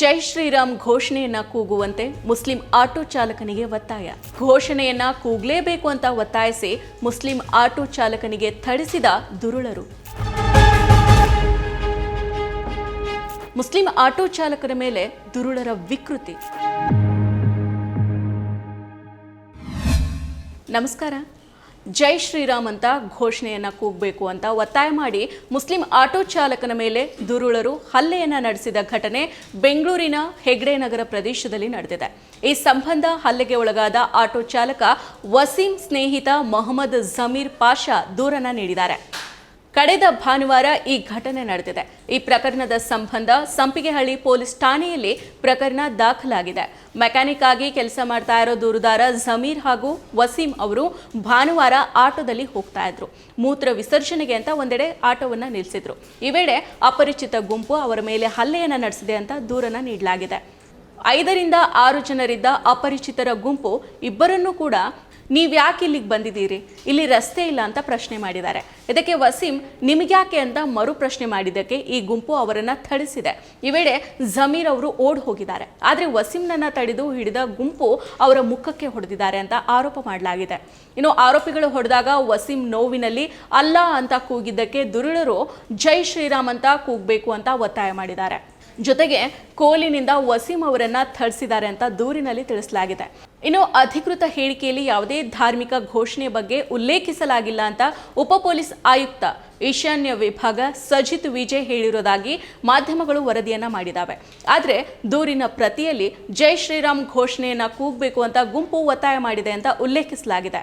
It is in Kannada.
ಜೈ ಶ್ರೀರಾಮ್ ಘೋಷಣೆಯನ್ನ ಕೂಗುವಂತೆ ಮುಸ್ಲಿಂ ಆಟೋ ಚಾಲಕನಿಗೆ ಒತ್ತಾಯ. ಘೋಷಣೆಯನ್ನ ಕೂಗಲೇಬೇಕು ಅಂತ ಒತ್ತಾಯಿಸಿ ಮುಸ್ಲಿಂ ಆಟೋ ಚಾಲಕನಿಗೆ ಥಳಿಸಿದ ದುರುಳರು. ಮುಸ್ಲಿಂ ಆಟೋ ಚಾಲಕರ ಮೇಲೆ ದುರುಳರ ವಿಕೃತಿ. ನಮಸ್ಕಾರ. ಜೈ ಶ್ರೀರಾಮ್ ಅಂತ ಘೋಷಣೆಯನ್ನ ಕೂಗಬೇಕು ಅಂತ ಒತ್ತಾಯ ಮಾಡಿ ಮುಸ್ಲಿಂ ಆಟೋ ಚಾಲಕನ ಮೇಲೆ ದುರುಳರು ಹಲ್ಲೆಯನ್ನ ನಡೆಸಿದ ಘಟನೆ ಬೆಂಗಳೂರಿನ ಹೆಗ್ಡೆ ನಗರ ಪ್ರದೇಶದಲ್ಲಿ ನಡೆದಿದೆ. ಈ ಸಂಬಂಧ ಹಲ್ಲೆಗೆ ಒಳಗಾದ ಆಟೋ ಚಾಲಕ ವಸೀಂ ಸ್ನೇಹಿತ ಮೊಹಮ್ಮದ್ ಜಮೀರ್ ಪಾಷಾ ದೂರನ್ನ ನೀಡಿದ್ದಾರೆ. ಕಳೆದ ಭಾನುವಾರ ಈ ಘಟನೆ ನಡೆದಿದೆ. ಈ ಪ್ರಕರಣದ ಸಂಬಂಧ ಸಂಪಿಗೆಹಳ್ಳಿ ಪೊಲೀಸ್ ಠಾಣೆಯಲ್ಲಿ ಪ್ರಕರಣ ದಾಖಲಾಗಿದೆ. ಮೆಕ್ಯಾನಿಕ್ ಆಗಿ ಕೆಲಸ ಮಾಡ್ತಾ ಇರೋ ದೂರುದಾರ ಜಮೀರ್ ಹಾಗೂ ವಸೀಂ ಅವರು ಭಾನುವಾರ ಆಟೋದಲ್ಲಿ ಹೋಗ್ತಾ ಇದ್ರು. ಮೂತ್ರ ವಿಸರ್ಜನೆಗೆ ಅಂತ ಒಂದೆಡೆ ಆಟೋವನ್ನ ನಿಲ್ಲಿಸಿದ್ರು ಈ ವೇಳೆ ಅಪರಿಚಿತ ಗುಂಪು ಅವರ ಮೇಲೆ ಹಲ್ಲೆಯನ್ನ ನಡೆಸಿದೆ ಅಂತ ದೂರನ್ನು ನೀಡಲಾಗಿದೆ. ಐದರಿಂದ ಆರು ಜನರಿದ್ದ ಅಪರಿಚಿತರ ಗುಂಪು ಇಬ್ಬರನ್ನೂ ಕೂಡ ನೀವ್ಯಾಕೆ ಇಲ್ಲಿಗೆ ಬಂದಿದ್ದೀರಿ? ಇಲ್ಲಿ ರಸ್ತೆ ಇಲ್ಲ ಅಂತ ಪ್ರಶ್ನೆ ಮಾಡಿದ್ದಾರೆ. ಇದಕ್ಕೆ ವಸೀಂ ನಿಮಗ್ಯಾಕೆ ಅಂತ ಮರು ಪ್ರಶ್ನೆ ಮಾಡಿದ್ದಕ್ಕೆ ಈ ಗುಂಪು ಅವರನ್ನು ಥಳಿಸಿದೆ. ಈ ವೇಳೆ ಜಮೀರ್ ಅವರು ಓಡ್ ಹೋಗಿದ್ದಾರೆ. ಆದರೆ ವಸೀಂನನ್ನು ತಡೆದು ಹಿಡಿದ ಗುಂಪು ಅವರ ಮುಖಕ್ಕೆ ಹೊಡೆದಿದ್ದಾರೆ ಅಂತ ಆರೋಪ ಮಾಡಲಾಗಿದೆ. ಇನ್ನು ಆರೋಪಿಗಳು ಹೊಡೆದಾಗ ವಸೀಂ ನೋವಿನಲ್ಲಿ ಅಲ್ಲ ಅಂತ ಕೂಗಿದ್ದಕ್ಕೆ ದುರುಳರು ಜೈ ಶ್ರೀರಾಮ್ ಅಂತ ಕೂಗಬೇಕು ಅಂತ ಒತ್ತಾಯ ಮಾಡಿದ್ದಾರೆ. ಜೊತೆಗೆ ಕೋಲಿನಿಂದ ವಸೀಂ ಅವರನ್ನ ಥಳಿಸಿದ್ದಾರೆ ಅಂತ ದೂರಿನಲ್ಲಿ ತಿಳಿಸಲಾಗಿದೆ. ಇನ್ನು ಅಧಿಕೃತ ಹೇಳಿಕೆಯಲ್ಲಿ ಯಾವುದೇ ಧಾರ್ಮಿಕ ಘೋಷಣೆ ಬಗ್ಗೆ ಉಲ್ಲೇಖಿಸಲಾಗಿಲ್ಲ ಅಂತ ಉಪ ಪೊಲೀಸ್ ಆಯುಕ್ತ ಈಶಾನ್ಯ ವಿಭಾಗ ಸಜಿತ್ ವಿಜಯ್ ಹೇಳಿರೋದಾಗಿ ಮಾಧ್ಯಮಗಳು ವರದಿಯನ್ನ ಮಾಡಿದಾವೆ ಆದರೆ ದೂರಿನ ಪ್ರತಿಯಲ್ಲಿ ಜೈ ಶ್ರೀರಾಮ್ ಘೋಷಣೆಯನ್ನು ಕೂಗಬೇಕು ಅಂತ ಗುಂಪು ಒತ್ತಾಯ ಮಾಡಿದೆ ಅಂತ ಉಲ್ಲೇಖಿಸಲಾಗಿದೆ.